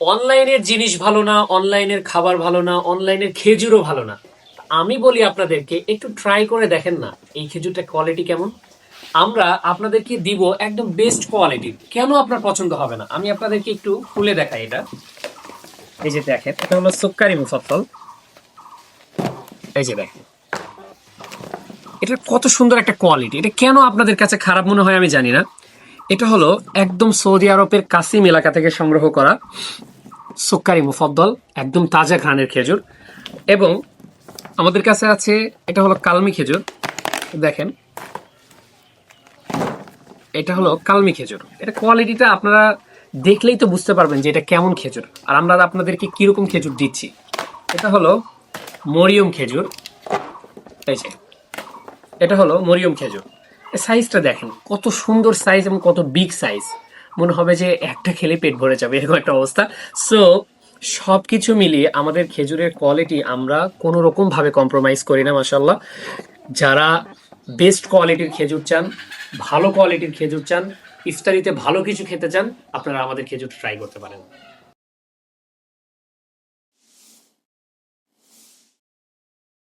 অনলাইনের জিনিস ভালো না, অনলাইনের খাবার ভালো না, অনলাইনের খেজুরও ভালো না। আমি বলি আপনাদেরকে, একটু ট্রাই করে দেখেন না, এই খেজুরটা কোয়ালিটি কেমন? আমরা আপনাদেরকে দিব একদম বেস্ট কোয়ালিটির কেন আপনার পছন্দ হবে না? আমি আপনাদেরকে একটু খুলে দেখাই এটা। এই যে দেখেন, এটা হলো সুক্কারি মুফাফল এই যে দেখেন। এটার কত সুন্দর একটা কোয়ালিটি এটা কেন আপনাদের কাছে খারাপ মনে হয় আমি জানি না। এটা হলো একদম সৌদি আরবের কাসিম এলাকা থেকে সংগ্রহ করা সুক্কারি মুফদ্দল, একদম তাজা ঘ্রাণের খেজুর। এবং আমাদের কাছে আছে, এটা হলো কালমি খেজুর। দেখেন। এটা হলো কালমি খেজুর। এটা কোয়ালিটিটা আপনারা দেখলেই তো বুঝতে পারবেন যে এটা কেমন খেজুর। আর আমরা আপনাদেরকে কীরকম খেজুর দিচ্ছি। এটা হলো মরিয়ম খেজুর। এই যে। এটা হলো মরিয়ম খেজুর। সাইজটা দেখেন, কত সুন্দর সাইজ এবং কত বিগ সাইজ মনে হবে যে একটা খেলে পেট ভরে যাবে, এরকম একটা অবস্থা। সো সব কিছু মিলিয়ে আমাদের খেজুরের কোয়ালিটি আমরা কোনো রকম ভাবে কম্প্রোমাইজ করি না মাসাল্লাহ যারা বেস্ট কোয়ালিটির খেজুর চান, ভালো কোয়ালিটির খেজুর চান, ইফতারিতে ভালো কিছু খেতে চান, আপনারা আমাদের খেজুর ট্রাই করতে পারেন।